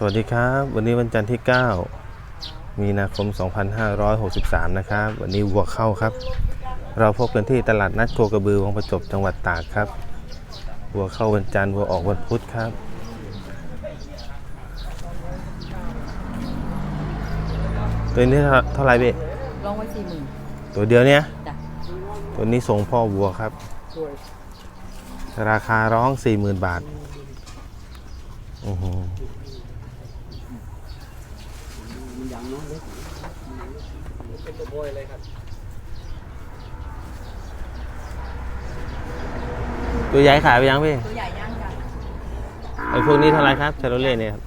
สวัสดีครับ วันนี้วันจันทร์ที่ 9 มีนาคม 2563 นะครับ วันนี้วัวเข้าครับ เราพบกันที่ตลาดนัดโคกระบือวังประจบจังหวัดตากครับวัวเข้าวันจันทร์วัวออกวันพุธครับ ตัวนี้เท่าไหร่เบ๊ลองไว้สี่หมื่นตัวเดียวเนี้ยจ้ะตัวนี้ส่งพ่อวัวครับ ราคาร้อง 40,000 บาทอือ หือตัวใหญ่ขายไปยังพี่ตัวใหญ่ย่างจ้ะไอ้พวกนี้เท่าไรครับชาโรเล่เนี่ยครับ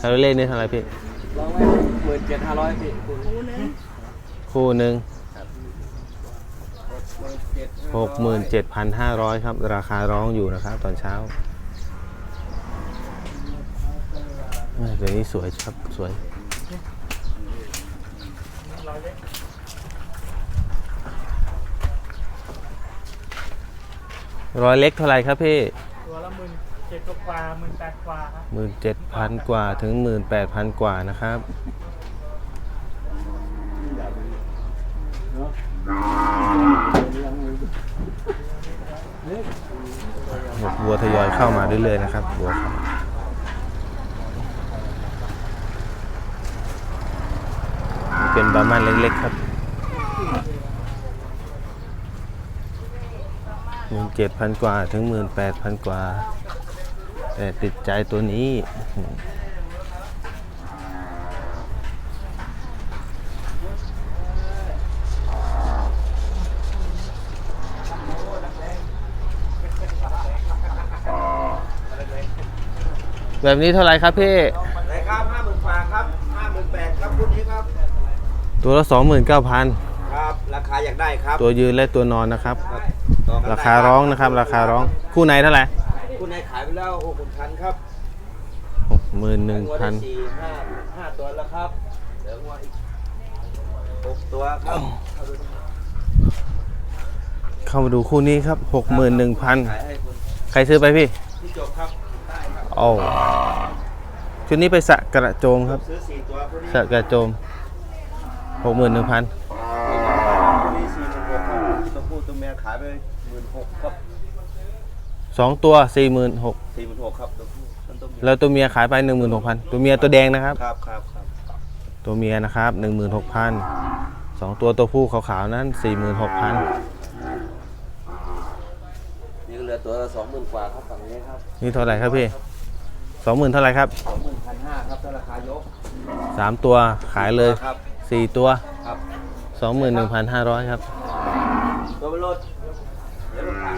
ชาโรเล่เนี่ยเท่าไรพี่ร้องไว้หมื่นเจ็ดห้าร้อยพี่คุณคู่นึงคู่หนึ่งหกหมื่นเจ็ดพันห้าร้อยครับ ราคาร้องอยู่นะครับ ตอนเช้าเอ้ยตัวนี้สวยครับสวย ร้อยเล็กเท่าไหรครับพี่ตัวละหมื่นเจ็ดกว่าหมื่นแปดกว่าครับหมื่นเจ็ดพันกว่าถึงหมื่นแปดพันกว่านะครับ วัวทยอยเข้ามาเรื่อยๆนะครับวัวเข้านี่ เป็นบาร์มันเล็กๆครับหมื่นเจ็ดพันกว่าถึงหมื่นแปดพันกว่า แต่ติดใจตัวนี้แบบนี้เท่าไรครับพี่ ตัวละสองหมื่นเก้าพันครับ ราคาอยากได้ครับตัวยืนและตัวนอนนะครับ ครับต่อกันได้ราคาร้องนะครับ ราคาร้องคู่ไหนเท่าไหร่คุณนายขายไปแล้วหกหมื่นพันครับหกหมื่นหนึ่งงวดพันได้สี่ห้าห้าตัวแล้วครับเหลืองวดอีกหกตัวครับเข้ามาดูคู่นี้ครับหกหมื่นหนึ่งพันขายให้คุณใครซื้อไปพี่ที่จบครับได้ครับโอ้ชุดนี้ไปสระกระโจมครับ ซื้อสี่ตัวคุณนี้สระกระโจม หกหมื่นหนึ่งพันคุณนี้สี่หมื่นหกครับตัวผู้ตัวเมียขายไปหมื่นหกครับสองตัวสี่หมื่นหกสี่หมื่นหกครับตัวผู้ต้นตัวเมียแล้วตัวเมียขายไปหนึ่งหมื่นหกพันตัวเมียตัวแดงนะครับ ครับครับครับตัวเมียนะครับหนึ่งหมื่นหกพันสองตัวตัวผู้ขาวๆนั้นสี่หมื่นหกพันนี่ก็เหลือตัวละสองหมื่นกว่าครับฝั่งนี้ครับนี่เท่าไหร่ครับพี่สองหมื่นเท่าไหร่ครับสองหมื่นพันห้าครับถ้าราคายกสามตัวขายเลยครับ สี่ตัวครับสองหมื่นหนึ่งพันห้าร้อยครับตัวบรรลุเดี๋ยวเราขาย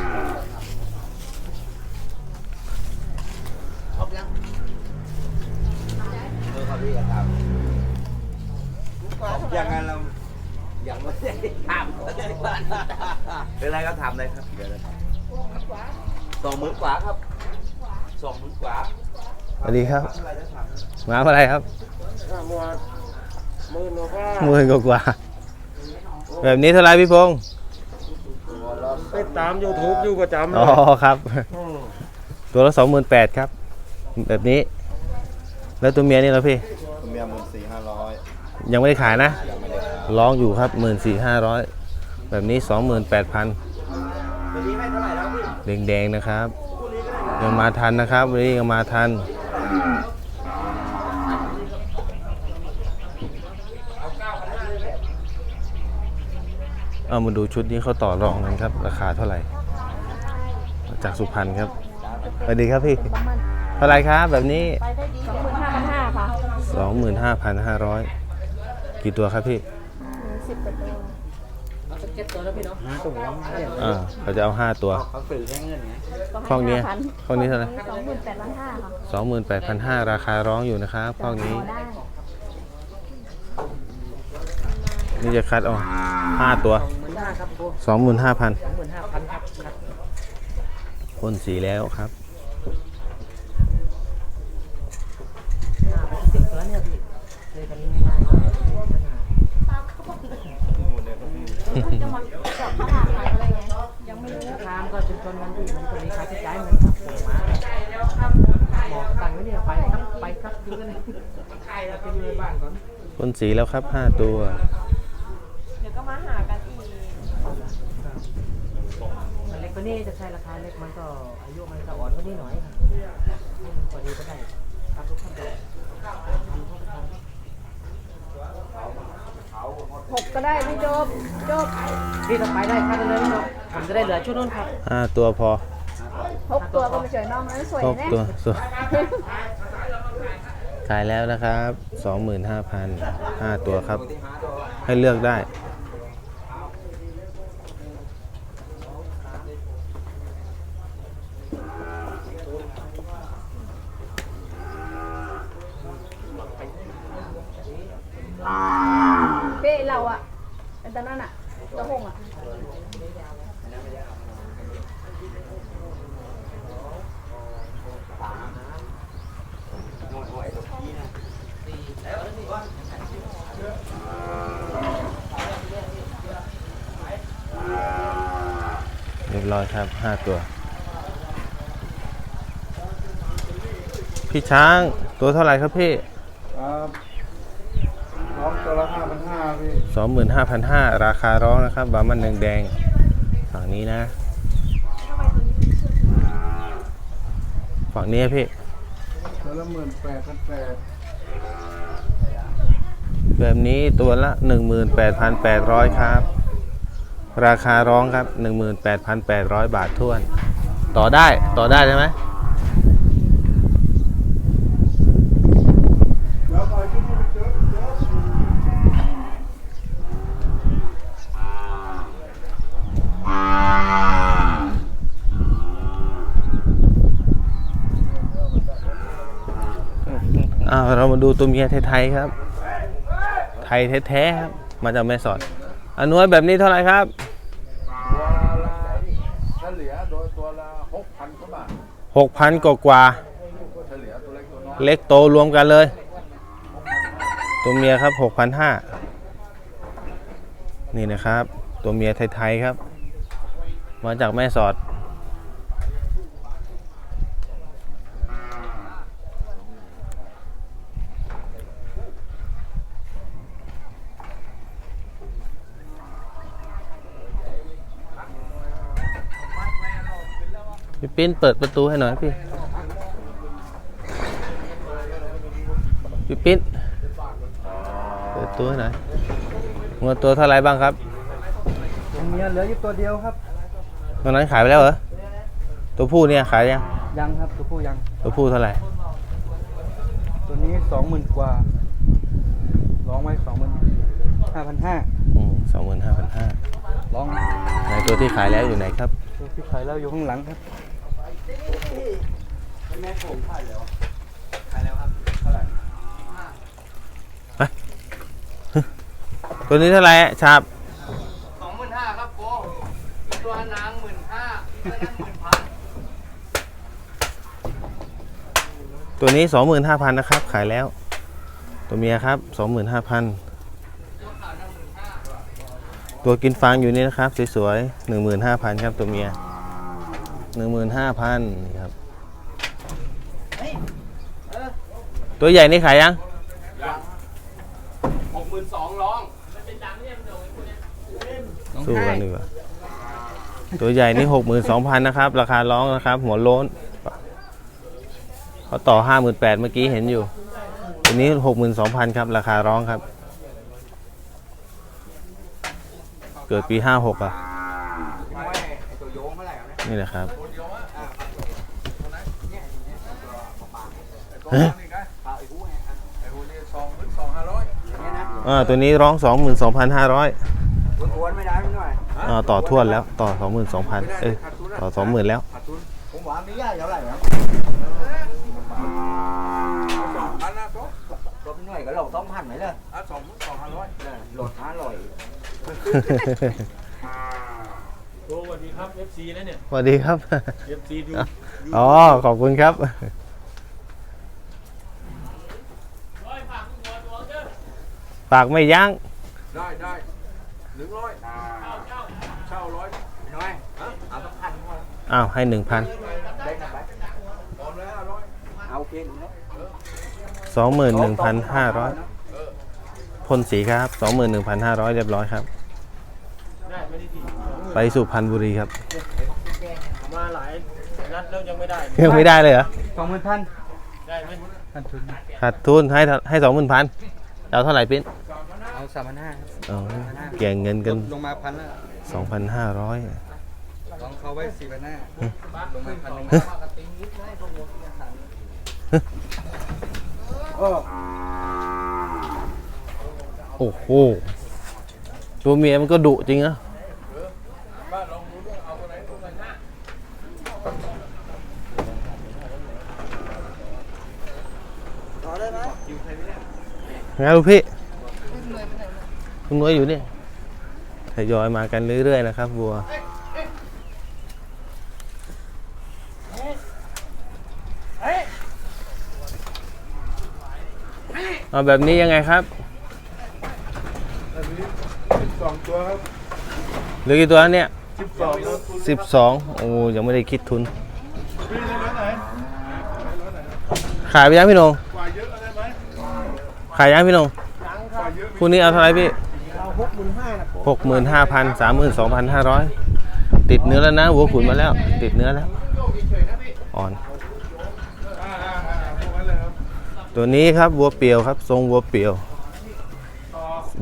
เออครับพี่ครับอย่างนั้นเราอย่างไม่ได้ทำเป็นไรก็ทำเลยครับเดี๋ยวเลยสองหมื่นกว่าครับสองหมื่นกว่าสวัสดีครับทำอะไรจะทำมาอะไรครับหมื่ นกว่าหมื่นกว่าๆแบบนี้เท่าไหรพี่พงษ์ไปตามยูทูบอยู่ประจำเลอ๋อยครับ ตัวละสองหมื่นแปดครับ แบบนี้ แล้วตัวเมียนี่เหราพี่เมียหมื่นสี่ห้าร้อยยังไม่ได้ขายนะยังไม่ได้ขายร้องอยู่ครับหมื่นสี่ห้าร้อยแบบนี้สองหมื่นแปดพันตัวนี้ให้เท่าไหร่แล้วพี่แดงๆนะครับยังมาทันนะครับวันนี้ยังมาทัน เอามาดูชุดนี้เขาต่อรองกันครับ ราคาเท่าไหร่มาจากสุพรรณครับสวัสดีครับพี่เท่าไหร่ครับแบบนี้ไปได้ดีสองหมื่นห้าพันห้าค่ะสองหมื่นห้าพันห้าร้อยกี่ตัวครับพี่สิบกว่าตัวเอาสักเจ็ดตัวแล้วพี่เนาะตัวอ่าเขาจะเอาห้าตัวเขาสื่อแค่เงินไงข้องเนี้ยข้องนี้เท่าไหร่สองหมื่นแปดพันห้าค่ะสองหมื่นแปดพันห้าราคาร้องอยู่นะครับข้องนี้พอได้นี่จะคัดเอาห้าตัว หมื่นห้าครับโบสองหมื่นห้าพันสองหมื่นห้าพันครับครับพ่นสีแล้วครับหน้าไปสิบตัวเนี่ยพี่เลยกันง่ายๆจะมาจอดตลาดขายอะไรไงยังไม่รู้ราคามันก็จนจนกันพี่มันก็มีค่าใช้จ่ายเหมือนกับผมมาบอกตังค์ไว้เนี่ยไปครับไปครับอยู่ใครแล้วไปอยู่ในบ้านก่อนพ่นสีแล้วครับ5ตัว เดี๋ยวก็มาหากันอีก มันเล็กกว่านี้จะใช้ราคาเล็กมันก็อายุมันจะอ่อนกว่านี้หน่อยครับนี่มันพอดีก็ได้ครับทุกขั้นตอนหกก็ได้พี่จบจบพี่ต้องไปได้คัดเลยเนาะผมจะได้เหลือชุดนู้นครับ5ตัวพอหกตัวก็ไม่สวยน้องนั้นสวยหกแน่ตัวสวยขายแล้วนะครับ25,000 5ตัวครับ ให้เลือกได้ เป้เราอะไอ้ตอนนั้นอะตะหงอะ เรียบร้อยครับ5ตัว พี่ช้างตัวเท่าไหร่ครับพี่ครับร้องตัวละห้าพันห้าพี่25,500ราคาร้องนะครับบามันแดงๆฝั่งนี้นะ ฝั่งนี้พี่ตัวละหมื่นแปดพันแปดแบบนี้ตัวละ 18,800 ครับ ราคาร้องครับ 18,800 บาทท้วน ต่อได้ต่อได้ใช่ไหมเอาเรามาดูตัวเมียไทยๆครับ ไทยแท้ๆครับ มาจากแม่สอด อนนวยแบบนี้เท่าไหร่ครับ ตัวละเฉลี่ยโดยตัวละหกพันกว่าบา ท6,000กว่ากว่าเล็กตัวน้อยเล็กโตรวมกันเลย ตัวเมียครับ6,500นี่นะครับ ตัวเมียไทย ๆ ครับ มาจากแม่สอด พี่ปิ้นเปิดประตูให้หน่อยพี่ พี่ปิ้นเปิดตัวให้หน่อยงัวตัวเท่าไหรบ้างครับเมียเหลืออยู่ตัวเดียวครับตอนนั้นขายไปแล้วเหรอ ตัวผู้เนี่ยขายยัง ยังครับตัวผู้ยัง ตัวผู้เท่าไหร่ ตัวนี้สองหมื่นกว่าร้องไว้สองหมื่นห้าพันห้าอืมสองหมื่นห้าพันห้าร้องไหนตัวที่ขายแล้วอยู่ไหนครับ ตัวที่ขายแล้วอยู่ข้างหลังครับตัวนี้เท่าไหร่อะชาบสองหมื่นห้าครับโกตัวนางหมื่นห้าตัวนั้นหมื่นพันตัวนี้สองหมื่นห้าพันนะครับ ขายแล้ว ตัวเมียครับสองหมื่นห้าพันตัวกินฟางอยู่นี่นะครับ สวยๆหนึ่งหมื่นห้าพันครับตัวเมีย หนึ่งหมื่นห้าพันนี่ครับ ตัวใหญ่นี่ขายยังหกหมื่นสองร้องสู้กันดีกว่าตัวใหญ่นี่หกหมื่นสองพันนะครับ ราคาร้องนะครับ หัวโล้นเขาต่อห้าหมื่นแปดเมื่อกี้เห็นอยู่ตัวนี้หกหมื่นสองพันครับ ราคาร้องครับ เกิดปีห้าหกอะไม่ไอตัวโยงเท่าไหร่ครับเนี่ยนี่แหละครับ ตัวน้อยนี่ไงพาไอ้หูไงอะไอ้หูนี่สองหมื่นสองห้าร้อยอย่างเงี้ยนะอ่าตัวนี้ร้องสองหมื่นสองพันห้าร้อยทวนๆไม่ได้ไม่หน่อยอ่าต่อทวนแล้วต่อสองหมื่นสองพันเอ้ยต่อสองหมื่นแล้วขาดทุนผมหวังนี่ย่าเท่าไหร่ครับสองพันนะตัวรถหน่วยก็หลงสองพันไหมเลยอะสองหมื่นสองห้าร้อยรถห้าร้อยโอ้สวัสดีครับ FC นะเนี่ยสวัสดีครับ FC ดูอ๋อ ขอบคุณครับ ฝากไม่ยั้งได้ได้หนึ่งร้อยเช่าร้อยน้อยเอาสักพันพออ้าวให้หนึ่งพันได้นะไปพร้อมแล้วห้าร้อยเอาเคอยู่แล้วสองหมื่นหนึ่งพันห้าร้อยพ่นสีครับสองหมื่นหนึ่งพันห้าร้อยเรียบร้อยครับได้ไม่ได้ที่ไปสุพรรณบุรีครับ มาหลายนัดแล้วยังไม่ได้ ยังไม่ได้เลยเหรอสองหมื่นพันได้ไหมพันทุนขาดทุนให้เท่าให้สองหมื่นพัน เอาเท่าไหร่ปิ้นเอาสามพันห้าอ๋อแก่งเงินกันลงมาพันละสองพันห้าร้อยลองเขาไว้สี่พันห้าลงมาพันหนึ่งโอ้โห ตัวเมียมันก็ดุจริงนะ ต่อได้ไหม ไงลูกพี่คุณน้อยอยู่นี่ทยอยมากันเรื่อยๆนะครับวัวเอาแบบนี้ยังไงครับอันนี้สิบสองตัวครับเหลือกี่ตัวเนี่ยสิบสองครับสิบสองโอ้ยังไม่ได้คิดทุนพี่ในร้านไหนขายไปยังพี่นง กว่าเยอะอะไรไหม ขายยังพี่นงกว่าเยอะคู่นี้เอาเท่าไหร่พี่เอาหกหมื่นห้านะหกหมื่นห้าพันสามหมื่นสองพันห้าร้อยติดเนื้อแล้วนะหัวขุนมาแล้ว ติดเนื้อแล้ว อ่อนอ่าอ่าอ่าพวกนั้นเลยครับตัวนี้ครับวัวเปียวครับ ทรงวัวเปียว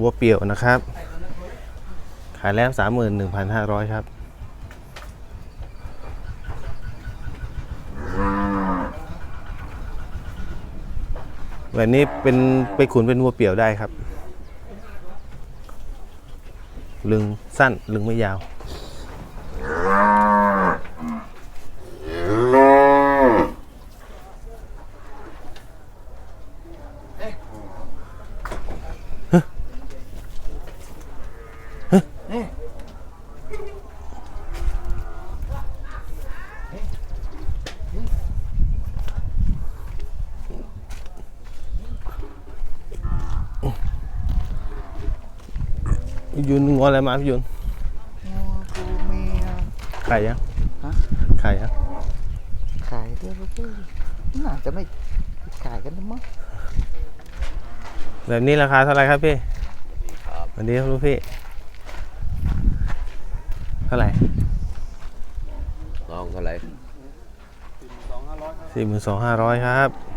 วัวเปียวนะครับ ขายแล้วสามหมื่นหนึ่งพันห้าร้อยครับ แบบนี้เป็นไปขุนเป็นวัวเปียวได้ครับ ลึงสั้นลึงไม่ยาว ยุนงออะไรมาพี่ยุนกูเมียขายยังฮะขายยังขายเรียบร้อยน่าจะไม่ขายกันนะมั้งแบบนี้ราคาเท่าไหร่ครับพี่สวันนี้ครับลูกพี่ เท่าไหร่ลองเท่าไหร่สี่หมื่นสองห้าร้อยครับ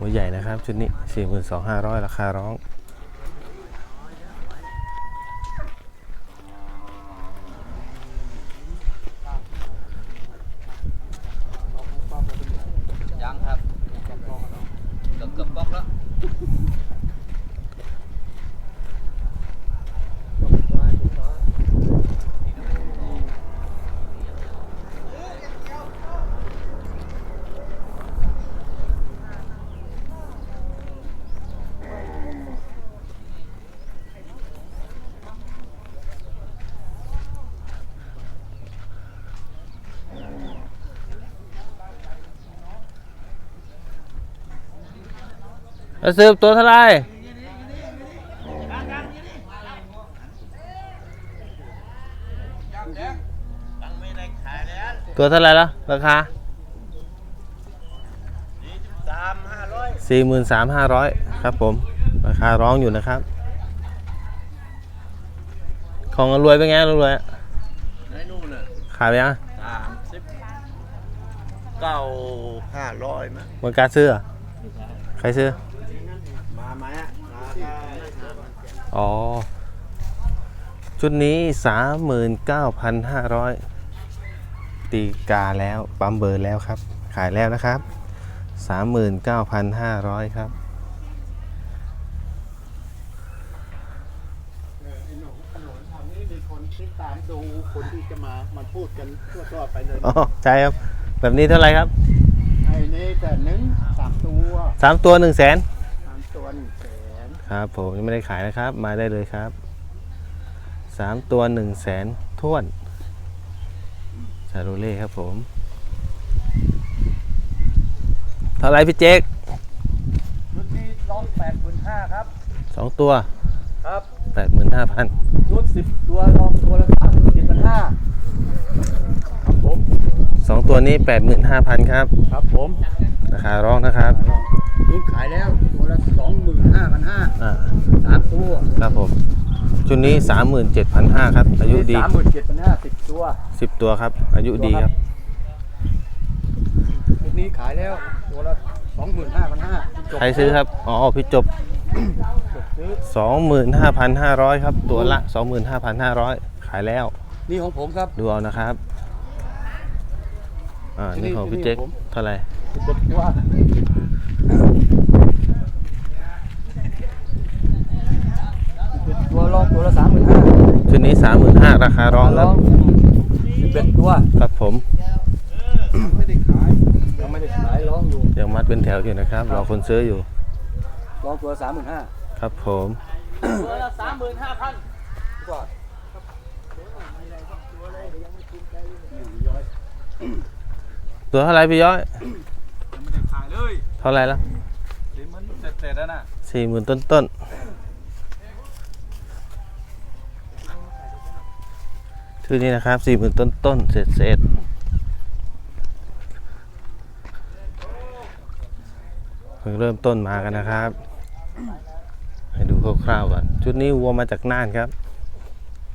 หัวใหญ่นะครับ ชุดนี้สี่หมื่นสองห้าร้อยราคาร้องยังครับเกือบเกือบบล็อกแล้ว แล้วซื้อตัวเท่าไหรตัวเท่าไหรแล้วราคาสี่หมื่นสามห้าร้อยครับผม ราคาร้องอยู่นะครับ ของรวยเป็นไงรวยไอ้นู่นน่ะขายไปยังสามสิบเก้าห้าร้อยมั้งมันการซื้อเหรอใครซื้อ มาไหมอะมาได้ อ๋อ ชุดนี้สามหมื่นเก้าพันห้าร้อยตีกาแล้วปั๊มเบอร์แล้วครับ ขายแล้วนะครับสามหมื่นเก้าพันห้าร้อยครับทำนี่มีคนติดตามดูคนที่จะมามันพูดกันทั่วๆไปเลยอ๋อใช่ครับ แบบนี้เท่าไหร่ครับไอ้นี่แต่หนึ่งสามตัวสามตัวหนึ่งแสน ครับผมยังไม่ได้ขายนะครับ มาได้เลยครับสามตัวหนึ่งแสนท้วนชาโรเล่ครับผมเท่าไหรพี่เจ๊กชุดนี้ร้องแปดหมื่นห้าครับสองตัวครับแปดหมื่นห้าพันคนู้นสิบตัวลองตัวละสามสิบพันห้าครับผมสองตัวนี้85,000ครับ ครับผมราคาร้องนะครับ นู้นขายแล้วตัวละสองหมื่นห้าพันห้าอ่าสามตัวครับผมชุดนี้ 37,500ครับ อายุดี สามหมื่นเจ็ดพันห้าสิบตัว10 ตัวครับ อายุดีครับชุดนี้ขายแล้วตัวละสองหมื่นห้าพันห้าใครซื้อครับ อ๋อพี่จบ ซื้อ25,500 ครับ ตัวละ 25,500 ขายแล้ว นี่ของผมครับ ดูเอานะครับ อ่าที่นี่นี่ของที่พี่นี่เจ๊กผมเท่าไหร่ สิบเอ็ดตัวสิบเอ็ดตัวลองตัวละสามหมื่นห้า ชุดนี้35,000ราคาร้องครับสิบเอ็ดตัวครับผมไม่ได้ขายยังไม่ได้ขายร้องอยู่ยังมัดเป็นแถวอยู่นะครับรอคนซื้ออยู่ร้องตัวสามหมื่นห้าครับผมตัวละสามหมื่นห้าพันก่อนตัวเท่าไหร่พี่ย้อยยังไม่ได้ขายเลยเท่าไหร่ละสี่หมื่นเสร็จๆแล้วน่ะสี่หมื่นต้นต้นๆ ชื่อนี้นะครับสี่หมื่นต้นต้นๆเศษเศษเพิ่งเริ่มต้นมากันนะครับ ให้ดูคร่าวๆก่อน ชุดนี้วัวมาจากน่านครับ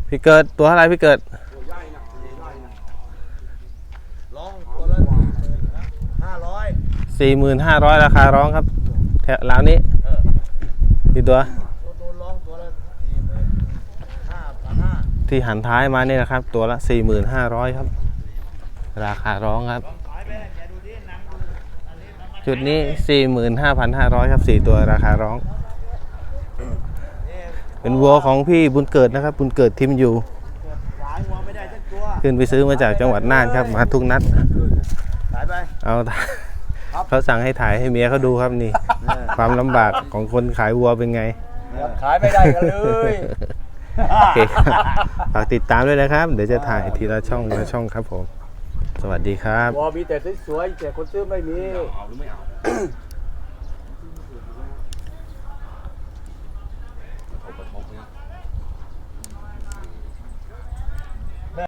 พี่เกิดตัวอะไรพี่เกิดร้องตัวละห้าร้อยสี่หมื่นห้าร้อยราคาร้องครับ แถวร้านนี้ที่ตัว ตัวโดนร้องตัวละสี่หมื่นห้าพันห้า ที่หันท้ายมาเนี่ยนะครับ ตัวละสี่หมื่นห้าร้อยครับ ราคาร้องครับ จุดนี้สี่หมื่นห้าพันห้าร้อยครับสี่ตัวราคาร้อง เป็นวัวของพี่บุญเกิดนะครับ บุญเกิดทิมอยู่ ขึ้นไปซื้อมาจากจังหวัดน่านครับ มาทุกนัดเอาเขาสั่งให้ถ่ายให้เมียเขาดูครับนี่ ความลำบากของคนขายวัวเป็นไง ขายไม่ได้กันเลย โอเคครับฝากติดตามด้วยนะครับ เดี๋ยวจะถ่ายทีละช่องละช่องครับผม สวัสดีครับ วอมีแต่สวยๆแต่คนซื้อไม่มี เอาหรือไม่เอา